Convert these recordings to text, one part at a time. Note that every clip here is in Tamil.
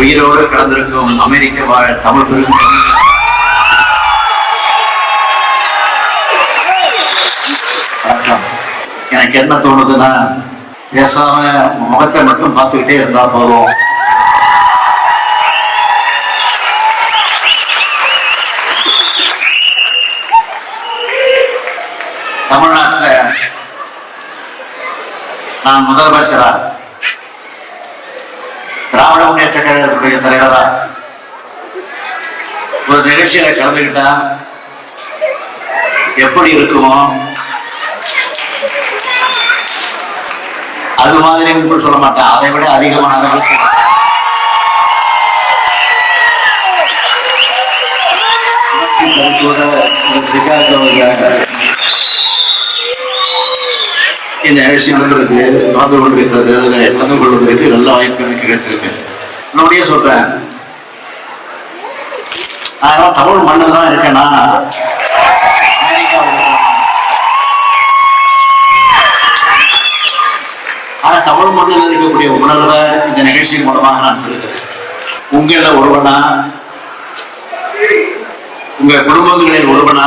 உயிரோடு கலந்திருக்கும் அமெரிக்க வாழ் தமிழ் பெரும். எனக்கு என்ன தோணுதுன்னா பேசாம முகத்தை மட்டும் பார்த்துக்கிட்டே இருந்தா போதும். தமிழ்நாட்டில் நான் முதலமைச்சரா? திராவிட முன்னேற்ற கழகத்துடைய தலைவரா? ஒரு நிகழ்ச்சியில கலந்துக்கிட்டா எப்படி இருக்குமோ? அது மாதிரி கூட சொல்ல மாட்டேன் அதை விட அதிகமான அளவுக்கு உணர்ச்சி கருத்தோட இந்த நிகழ்ச்சி நடந்திருக்கு நடந்து கொண்டிருக்கிறது அதில் கலந்து கொள்வதற்கு நல்ல வாய்ப்பு எனக்கு கிடைச்சிருக்கு நம்முடைய சொல்றேன். நான் தமிழ் மண்ணு தான் இருக்கேன்னா ஆனா தமிழ் மண்ணில் இருக்கக்கூடிய உணர்வை இந்த நிகழ்ச்சியின் மூலமாக நான் பெறுகிறேன். உங்கள ஒருவனா உங்க குடும்பங்களில் ஒருவனா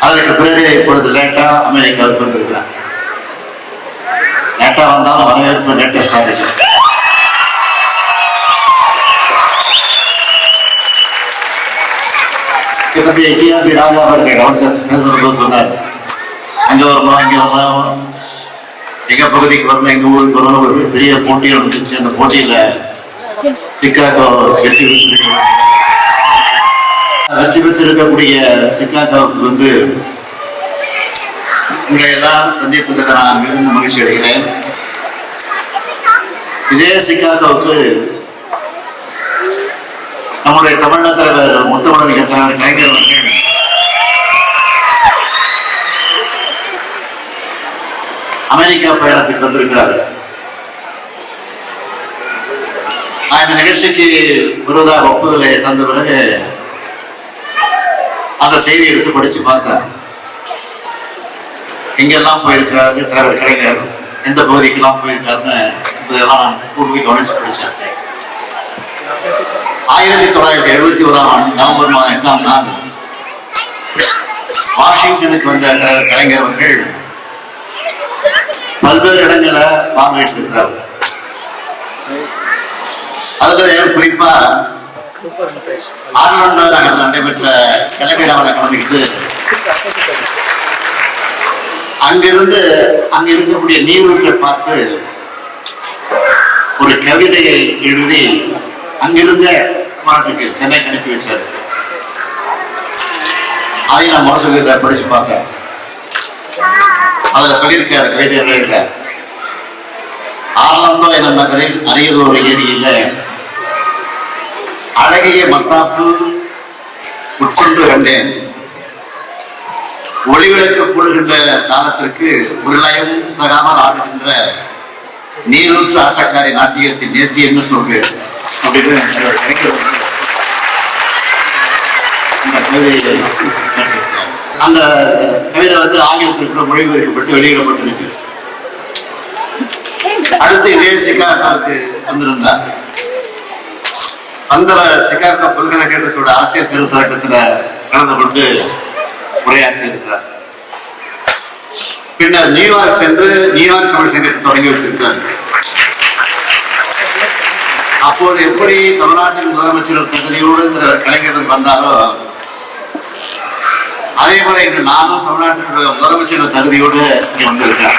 அதற்கு பிறகு இப்பொழுது லேட்டா அமெரிக்காவுக்கு வந்திருக்கிறார் லேட்டா வந்தாலும் வரவேற்பு லேட்டஸ்டாக இருக்கு தம்பி டிஆர்பி ராஜா அவர்கள் கவர்னர் பேசுறது சொன்னார். அங்க வரணும் இங்க வரணும் எங்க பகுதிக்கு வரணும் எங்க ஊருக்கு வரணும் ஒரு பெரிய போட்டி நடந்துச்சு அந்த போட்டியில சிக்காகோ வெற்றி வெற்றி பெற்றிருக்கக்கூடிய சிக்காகோவுக்கு வந்து உங்களை எல்லாம் சந்திப்பதற்கு நான் மிகுந்த மகிழ்ச்சி அடைகிறேன். இதே சிக்காகோவுக்கு நம்முடைய தமிழக தலைவர் முத்தமிழக தலைவர் கலைஞர் அவர்கள். அமெரிக்கா பயணத்துக்கு வந்திருக்கிறார். நான் இந்த நிகழ்ச்சிக்கு வருவதாக ஒப்புதலை தந்த பிறகு அந்த செய்தி எடுத்து படிச்சு பார்த்தேன் எங்கெல்லாம் போயிருக்கிறாரு தலைவர் கலைஞர். எந்த பகுதிக்கெல்லாம் போயிருக்காருன்னு இதெல்லாம் நான் கவனிச்சு படிச்சேன். ஆயிரத்தி தொள்ளாயிரத்தி எழுபத்தி ஓராம் ஆண்டு நவம்பர் மாதம் எட்டாம் நாள் வாஷிங்டனுக்கு வந்த தலைவர் கலைஞர் அவர்கள் பல்வேறு இடங்களை பார்வையிட்டு இருக்கிறார் அதுல குறிப்பா ஆர்லாண்டோ நகரில் நடைபெற்ற கலைவிழாவில் கலந்துக்கிட்டு அங்கிருந்து அங்க இருக்கக்கூடிய நீரூற்றை பார்த்து ஒரு கவிதையை எழுதி அங்கிருந்த மாநாட்டுக்கு சென்னைக்கு அனுப்பி வச்சார் அதை நான் மனசுக்கு படிச்சு பார்த்தேன். அதுல சொல்லியிருக்காரு கவிதை எழுதியிருக்க ஆர்லாந்தோ என்ற நகரில் ஏரி ஏரியில அழகிய மத்தாப்பு உட்கொண்டு கண்டேன் ஒளிவிளக்கு போடுகின்ற காலத்திற்கு உருளையும் சகாமல் ஆடுகின்ற நீரூற்று ஆட்டக்காரி நாட்டியத்தின் நேர்த்தி என்ன சொல்கிறேன் அப்படின்னு. அந்த கவிதை வந்து ஆங்கிலத்தில் மொழிபெயர்க்கப்பட்டு வெளியிடப்பட்டிருக்கு. அடுத்து இதே சிகாகோவுக்கு வந்திருந்தார். அந்த சிகாகோ பல்கலைக்கழகத்தோட அரசியல் கருத்தரங்கத்துல கலந்து கொண்டு உரையாற்றி இருக்கிறார் பின்னர் நியூயார்க் சென்று நியூயார்க் தமிழ் சங்கத்தை தொடங்கி வச்சிருக்கிறார். அப்போது எப்படி தமிழ்நாட்டின் முதலமைச்சர் தகுதியோடு திரு கலைஞர் வந்தாரோ அதே போல இன்று நானும் தமிழ்நாட்டினுடைய முதலமைச்சர் தகுதியோடு இங்கே வந்திருக்கிறேன்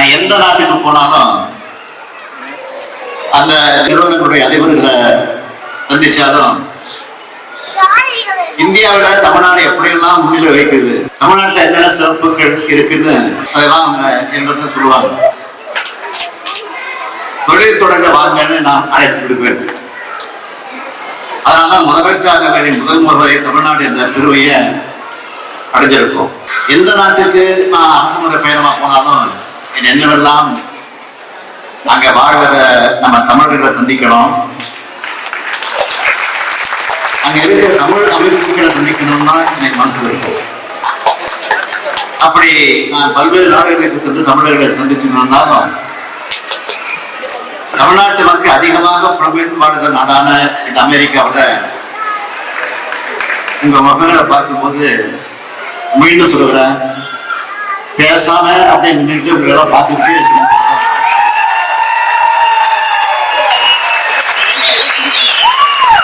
நான் எந்த நாட்டுக்கு போனாலும் அந்த நிறுவனங்களுடைய அதிபர்களை சந்திச்சாலும் இந்தியாவில தமிழ்நாடு எப்படியெல்லாம் முன்னிலை வைக்குது தமிழ்நாட்டுல என்னென்ன சிறப்புகள் இருக்குன்னு அதெல்லாம் அவங்க என்கிட்ட சொல்லுவாங்க. தொழில் தொடங்க வாங்கன்னு நான் அழைத்து விடுவேன் அதனால முதலமைச்சராக முதல் முறை தமிழ்நாடு என்ற பெருமையை அடைஞ்சிருக்கும். எந்த நாட்டுக்கு நான் அரசு முறை பயணமா போனாலும் என்னவெல்லாம் அங்க வாழ்வத நம்ம தமிழர்களை சந்திக்கணும்? அங்க இருக்கிற தமிழ் அமைப்புகளை சந்திக்கணும்னா எனக்கு மனசு இருக்கும் அப்படி நான் பல்வேறு நாடுகளுக்கு சென்று தமிழர்களை சந்திச்சிருந்தாலும் தமிழ்நாட்டு மக்கள் அதிகமாக புலம்பெயர்ந்து வாழ்கிற நாடான இந்த அமெரிக்காவில். உங்க மகன்களை பார்க்கும்போது மீண்டும் சொல்றேன் பேசாம அப்படியே நின்றுட்டு உங்களை பார்த்துக்கிட்டே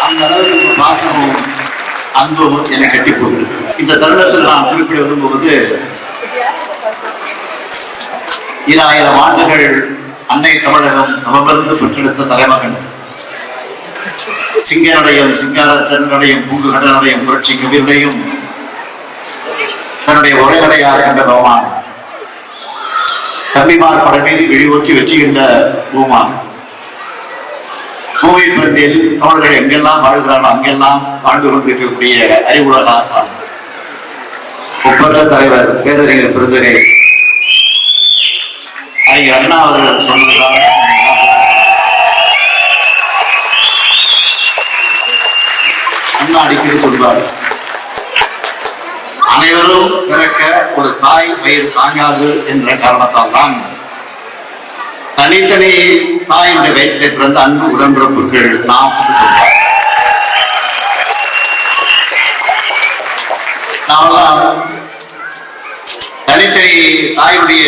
அந்த அளவுக்கு பாசமும் அன்பும் என்னை கட்டி போட்டுருக்கு. இந்த தருணத்தில் நான் குறிப்பிட விரும்புவது ஈராயிரம் ஆண்டுகள் அன்னை தமிழகம் தவமிருந்து பெற்றெடுத்த தலைமகன். சிங்கனுடையும் சிங்காரத்தனுடையும் பூங்கு கடனுடையும் புரட்சி கவிதையும் தன்னுடைய உரைநடையாக கண்ட பகவான். தம்பிமார் படம் மீது விழிவோக்கி வெற்றிகின்ற பூமா. பூமி பந்தில் அவர்கள் எங்கெல்லாம் வாழ்கிறாரோ அங்கெல்லாம் வாழ்ந்து கொண்டிருக்கக்கூடிய அறிவுலக ஆசான். ஒப்பந்த தலைவர் பேரறிஞர் பிறந்தரே அறிஞர் அண்ணா அவர்கள் சொன்னதால் அண்ணா அடிக்கடி சொல்வார். அனைவரும் பிறக்க ஒரு தாய் வயிறு தாங்காது என்ற காரணத்தால் தான் தனித்தனி தாயுடைய வயிற்றிலே பிறந்த அன்பு உடன்பிறப்புகள் நாம் சொல்றோம் நாமெல்லாம் தனித்தனி தாயுடைய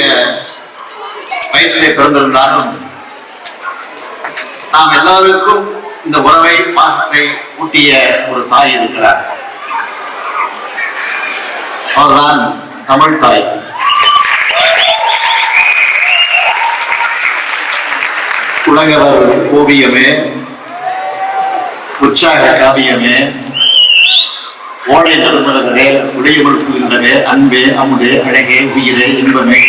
வயிற்றிலே பிறந்திருந்தாலும் நாம் எல்லாருக்கும் இந்த உறவை பாசத்தை ஊட்டிய ஒரு தாய் இருக்கிறார். அவர்தான் தமிழ் தாய். உலகவர் ஓவியமே உற்சாக காவியமே ஓடை நடுமலர்களே உடையமழுப்புகின்றனே அன்பே அமுதே அழகே உயிரே இன்பமே.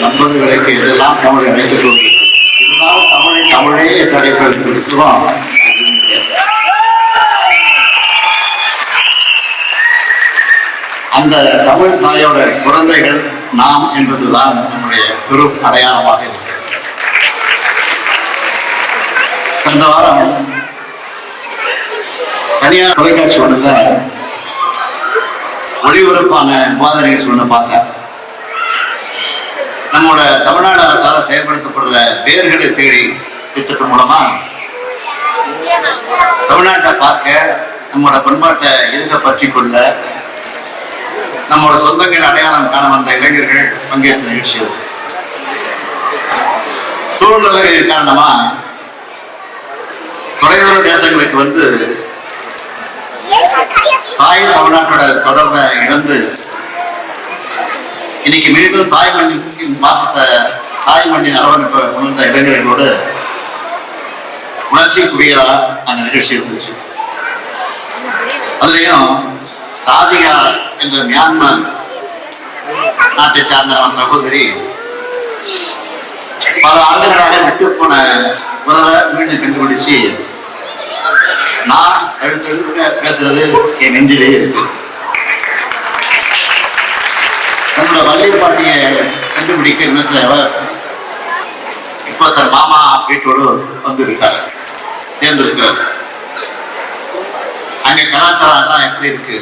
நண்பர்களுக்கு இதெல்லாம் தமிழை அழைத்துக் கொண்டு இருந்தாலும் தமிழை தமிழே என்று அழைக்கிறோம் அந்த தமிழ் தாயோட குழந்தைகள் நாம் என்பதுதான் நம்முடைய பெரு அடையாளமாக இருக்கிறது. கடந்த வாரம் தனியார் தொலைக்காட்சி ஒன்றுல ஒளிபரப்பான விவாத நிகழ்ச்சி ஒன்று பார்த்தேன் நம்மளோட தமிழ்நாடு அரசால செயல்படுத்தப்படுற பேர்களை தேடி திட்டத்தின் மூலமா தமிழ்நாட்டை பார்க்க நம்மளோட பண்பாட்டை இருக பற்றி கொள்ள நம்மளோட சொந்தங்கள் அடையாளம் காண வந்த இளைஞர்கள் பங்கேற்ற நிகழ்ச்சி அது. சூழ்நிலைகள் காரணமா தொலைதூர தேசங்களுக்கு வந்து தாய் தமிழ்நாட்டோட தொடர்பை இழந்து இன்னைக்கு மீண்டும் தாய் மண்ணின் மாசத்தை தாய் மண்ணின் அரவணைப்பை உணர்ந்த இளைஞர்களோடு உணர்ச்சி குவியலா அந்த நிகழ்ச்சி இருந்துச்சு அதுலயும் ராதிகா என்ற மியான்மர் நாட்டை சார்ந்தவன் சகோதரி. பல ஆண்டுகளாக விட்டு போன உறவை மீண்டும் கண்டுபிடிச்சு நான் அடுத்தடுத்த பேசுறது என் நெஞ்சிலே இருக்கு. நம்மளோட வள்ளி பாட்டியை கண்டுபிடிக்க நினைச்ச அவர் இப்போ தன் மாமா வீட்டோடு வந்திருக்காரு சேர்ந்திருக்கிறார். அங்க கலாச்சாரம் எப்படி இருக்கு?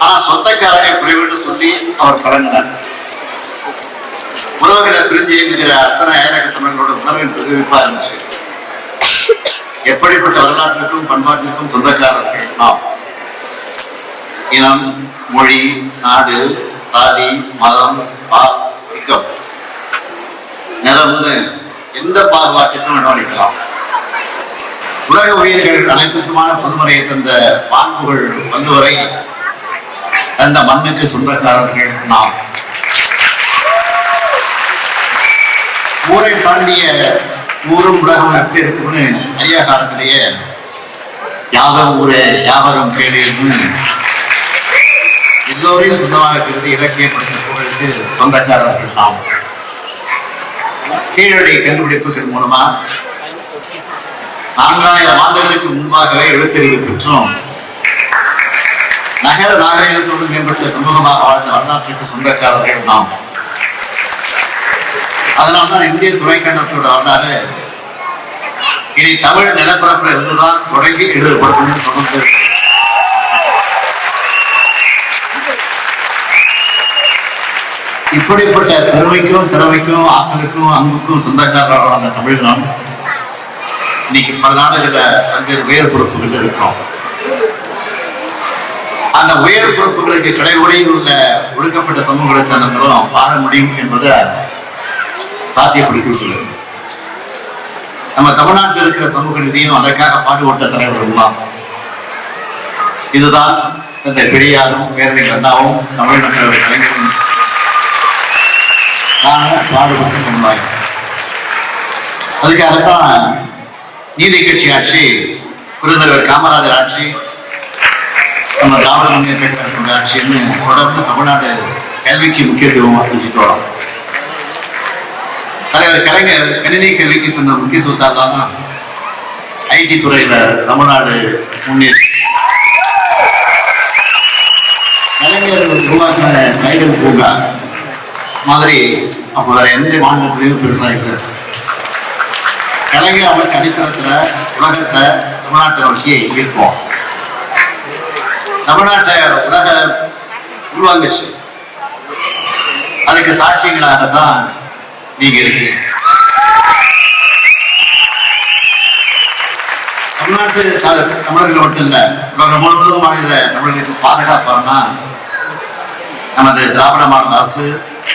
ஆனா சொந்தக்காரனை குறைவுன்னு சொல்லி அவர் கலங்கினார் உறவுகளை பிரிஞ்சு இயங்குகிற அத்தனை ஆயிரக்கத்தமிழர்களோட உணர்வின் பிரதிபலிப்பா இருந்துச்சு. எப்படிப்பட்ட வரலாற்றுக்கும் பண்பாட்டுக்கும் சொந்தக்காரர்கள் நாம்? இனம் மொழி நாடு சாதி மதம் பாக்கம் நிலம்னு எந்த பாகுபாட்டுக்கும் இடமளிக்கலாம் உலக உயிர்கள் அனைத்துக்குமான பொதுமறையை தந்த பான்புகள் வந்தவரை அந்த மண்ணுக்கு சொந்தக்காரர்கள் நாம். ஊரை தாண்டிய ஊரும் உலகம் எப்படி இருக்கும்னு ஐயா காலத்திலேயே யாதவ ஊரே யாவரும் கேள்வின்னு எல்லோரையும் சொந்தமாக கருதி இலக்கியப்படுத்த சூழலுக்கு சொந்தக்காரர்கள் நாம். கீழடி கண்டுபிடிப்புகள் மூலமா நான்காயிரம் ஆண்டுகளுக்கு முன்பாகவே எழுத்தறிவு பெற்றோம். நகர நாகரிகத்தோடு மேம்பட்ட சமூகமாக வாழ்ந்த வரலாற்றுக்கு சொந்தக்காரர்கள் நாம். அதனால்தான் இந்திய துணைக்கண்டத்தோட வரலாறு இனி தமிழ் நிலப்பரப்புல இருந்துதான் தொடங்கி எழுதப்படும் தொடர்ந்து இப்படிப்பட்ட பெருமைக்கும் திறமைக்கும் ஆற்றலுக்கும் அன்புக்கும் சொந்தக்காரர்களான தமிழ்நாடு இன்னைக்கு பல நாடுகளில் பல்வேறு உயர் பொறுப்புகள் இருக்கிறோம். அந்த உயர் பொறுப்புகளுக்கு கடைமுறையில் உள்ள ஒடுக்கப்பட்ட சமூகங்களை சேர்ந்தவங்களும் வாழ முடியும் என்பதை சாத்தியப்படுத்தி சொல்லுங்க நம்ம தமிழ்நாட்டில் இருக்கிற சமூக நிதியும் அதற்காக பாடுபட்ட தலைவர்கள்லாம் இதுதான் இந்த பெரியாரும் பேரறிஞர் அண்ணாவும் தமிழ்நாட்டில் கலைஞரும். பாடுபட்ட சமுதாயம் அதுக்காகத்தான் நீதி கட்சி ஆட்சி புரிந்தவர் காமராஜர் ஆட்சி நம்ம திராவிட முன்னேற்ற கழகத்தோட ஆட்சின்னு தொடர்ந்து தமிழ்நாடு கல்விக்கு முக்கியத்துவம் அளிச்சுட்டு வரோம் தலைவர் கலைஞர் கணினி கல்விக்கு தந்த முக்கியத்துவத்தால் தான் ஐடி துறையில தமிழ்நாடு முன்னேறி. கலைஞர் உருவாக்கின டைடல் பூங்கா. மாதிரி அப்போ வேற எந்த மாநிலத்திலையும் பெருசா இல்லை. கலைஞர் அமைச்ச அடித்தளத்துல உலகத்தை தமிழ்நாட்டை நோக்கி ஈர்ப்போம். தமிழ்நாட்டை உலக உருவாங்குச்சு அதுக்கு சாட்சியங்களாக தான் நீங்க இருக்கீங்க. தமிழ்நாட்டு தமிழர்கள் மட்டும் இல்ல உலகம் முழுவதும் மாநில தமிழர்களுக்கு பாதுகாப்பானா நமது திராவிட மாநில அரசு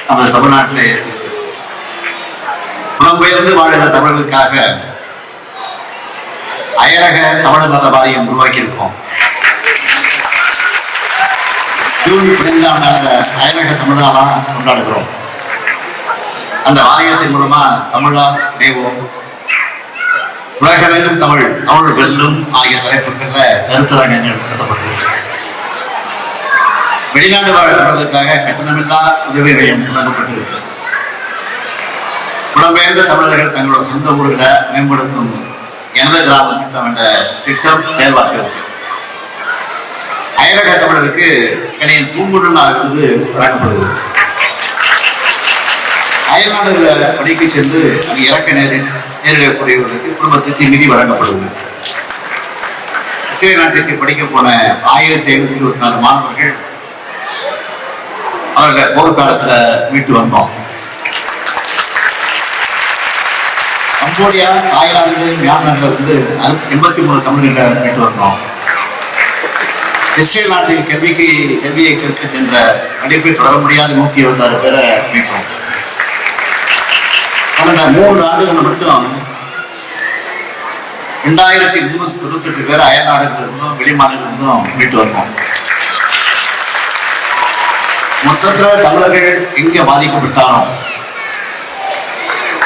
நமது தமிழ்நாட்டிலே புலம்பெயர்ந்து வாழ்கிற தமிழர்களுக்காக அயலக தமிழ் மத வாரியம் உருவாக்கி இருக்கோம் ஜூன் பதினஞ்சாம் நாள் அயலக தமிழ்நாளா கொண்டாடுகிறோம். அந்த வாரியத்தின் மூலமா தமிழா இணைவோம் உலகமெங்கும் தமிழ் தமிழ் வெல்லும் ஆகிய தலைப்புகள்ல கருத்தரங்கங்கள் நடத்தப்பட்டிருக்கு வெளிநாடு வாழ் தமிழர்களுக்காக கட்டணமில்லா உதவி மையம் வழங்கப்பட்டிருக்கு புலம்பெயர்ந்த தமிழர்கள் தங்களோட சொந்த ஊர்களை மேம்படுத்தும் எனது கிராம திட்டம் என்ற திட்டம் செயல்பாட்டில் அயலக தமிழருக்கு கணியன் பூங்குழல் விருது வழங்கப்படுகிறது அயல்நாடுகளை படிக்க சென்று அங்கு இறக்க நேர நேரிடக்கூடியவர்களுக்கு குடும்பத்திற்கு நிதி வழங்கப்படுவது இஸ்ரேல் நாட்டிற்கு படிக்க போன ஆயிரத்தி ஐநூத்தி இருபத்தி நாலு மாணவர்கள் அவர்களை போர்க்காலத்துல மீட்டு வந்தோம். கம்போடியா தாய்லாந்து மியான்மர்ல இருந்து எண்பத்தி மூணு தமிழர்களை மீட்டு வந்தோம். இஸ்ரேல் நாட்டில் கல்விக்கு கல்வியை கற்க சென்ற படிப்பை தொடர முடியாத நூத்தி இருபத்தி ஆறு பேரை மீட்டோம் கடந்த மூன்று ஆண்டுகள் மட்டும் ரெண்டாயிரத்தி முன்னூத்தி தொண்ணூத்தி எட்டு பேர் அயல் நாடுகளிலிருந்தும் இருந்தும் வெளிமாநிலம் இருந்தும் மீட்டு வருவோம். மொத்தத்துல தமிழர்கள் எங்க பாதிக்கப்பட்டாலும்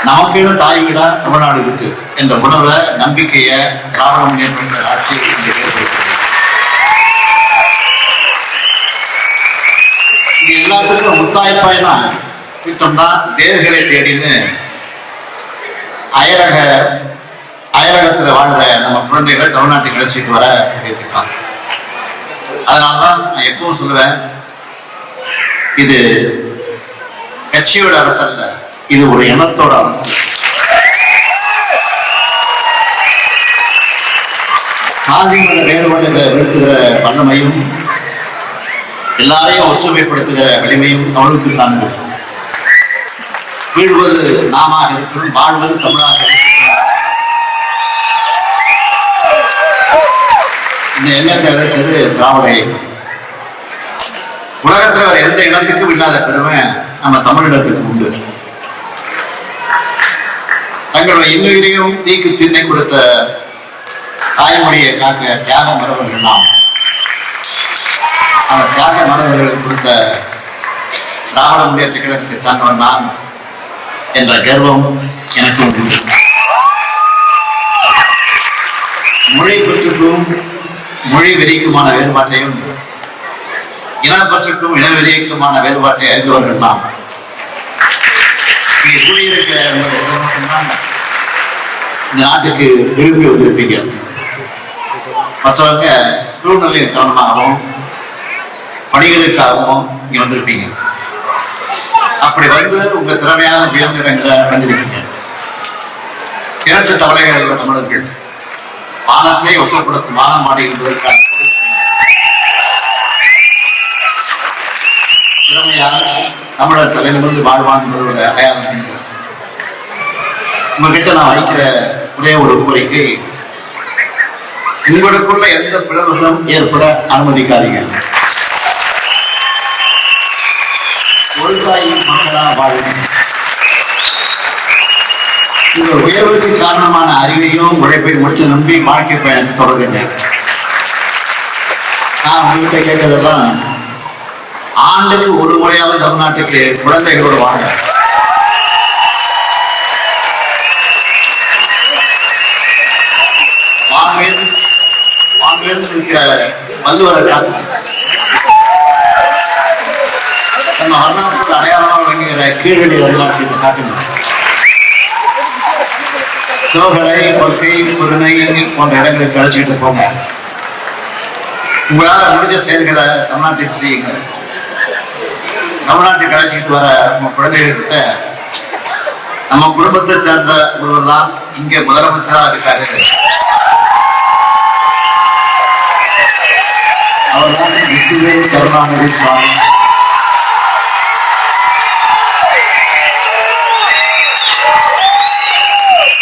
நமக்கேன்னு தாய் வீடா தமிழ்நாடு இருக்கு என்ற உணர்வை நம்பிக்கைய திராவிட முன்னேற்ற ஆட்சி எல்லாத்துக்கும் முத்தாய்ப்பாய்னா திட்டம் தான் வேர்களை தேடின்னு அயலக அயலகத்துல வாழ்ற நம்ம குழந்தைகளை தமிழ்நாட்டுக்கு கிடைச்சிட்டு வர திட்டம் அதனாலதான் நான் எப்பவும் சொல்லுவேன் இது கட்சியோட அரசு அல்ல இது ஒரு இனத்தோட அரசு. சாதி மத வேறுபாடுகளை வெறுத்துகிற வல்லமையும் எல்லாரையும் ஒற்றுமைப்படுத்துகிற வலிமையும் தமிழுக்கு தான் வீழ்வது நாமாக இருக்கும் வாழ்வது தமிழாக இந்த எண்ணத்தை விதைச்சது திராவிட இயக்கம். வேற எந்த இடத்துக்கும் இல்லாத பெருமை நம்ம தமிழிடத்துக்கு உண்டு. தங்களுடைய இன்னுயிரையும் தீக்கு திண்ணை கொடுத்த தாய்மொழியை காக்க தியாகம் மரபர்கள் நாம். அவர் தியாக மரபர்கள் கொடுத்த திராவிட முன்னேற்ற கழகத்தை சார்ந்தவன் நான் என்ற கர்வம் எனக்கு உண்டு. மொழி பற்றுக்கும் மொழி வெறிக்குமான வேறுபாட்டையும் இனப்பற்றுக்கும் இனவெறியக்குமான வேறுபாட்டை அறிந்தவர்கள் நாம். இங்கே குடியிருக்க இந்த நாட்டுக்கு விரும்பி வந்திருப்பீங்க மற்றவங்க சூழ்நிலையின் காரணமாகவும் பணிகளுக்காகவும் இங்க வந்திருப்பீங்க. அப்படி வந்து உங்க திறமையான வியந்திரங்களை வந்திருக்கீங்க. கிழக்கு தமிழக உள்ள தமிழர்கள் வானத்தை வசப்படுத்தும் வானம் மாடி என்பதற்கான திறமையான தமிழர் தலையிலிருந்து வாழ்வான் என்பதோட அடையாளம் உங்ககிட்ட நான் வைக்கிற ஒரே ஒரு கோரிக்கை உங்களுக்குள்ள எந்த பிளவுகளும் ஏற்பட அனுமதிக்காதீங்க. ஒரு தாயின் மக்களா வாழுங்க உயர்வுக்கு காரணமான அறிவையும் உழைப்பையும் மட்டும் நம்பி வாழ்க்கை பயணத்தை தொடருங்க நான் உங்ககிட்ட கேட்கறதெல்லாம் ஆண்டுக்கு ஒரு முறையாவது தமிழ்நாட்டுக்கு குழந்தைகளோடு வாங்க. வாங்கல் வாங்கல் இருக்க வள்ளுவரை அடையாளமாக கீழடி கீழடி வரலாற்றை காட்டுங்க சிவகலை கொள்கை பொருணை போன்ற இடங்களுக்கு அழைச்சிட்டு போங்க உங்களால முடிஞ்ச செயல்களை தமிழ்நாட்டுக்கு செய்யுங்க தமிழ்நாட்டுக்கு அழைச்சிட்டு வர நம்ம குழந்தைகிட்ட நம்ம குடும்பத்தை சேர்ந்த ஒருவர் தான் இங்க முதலமைச்சராக இருக்காரு. அவர் தான் கருணாநிதி சுவாமி.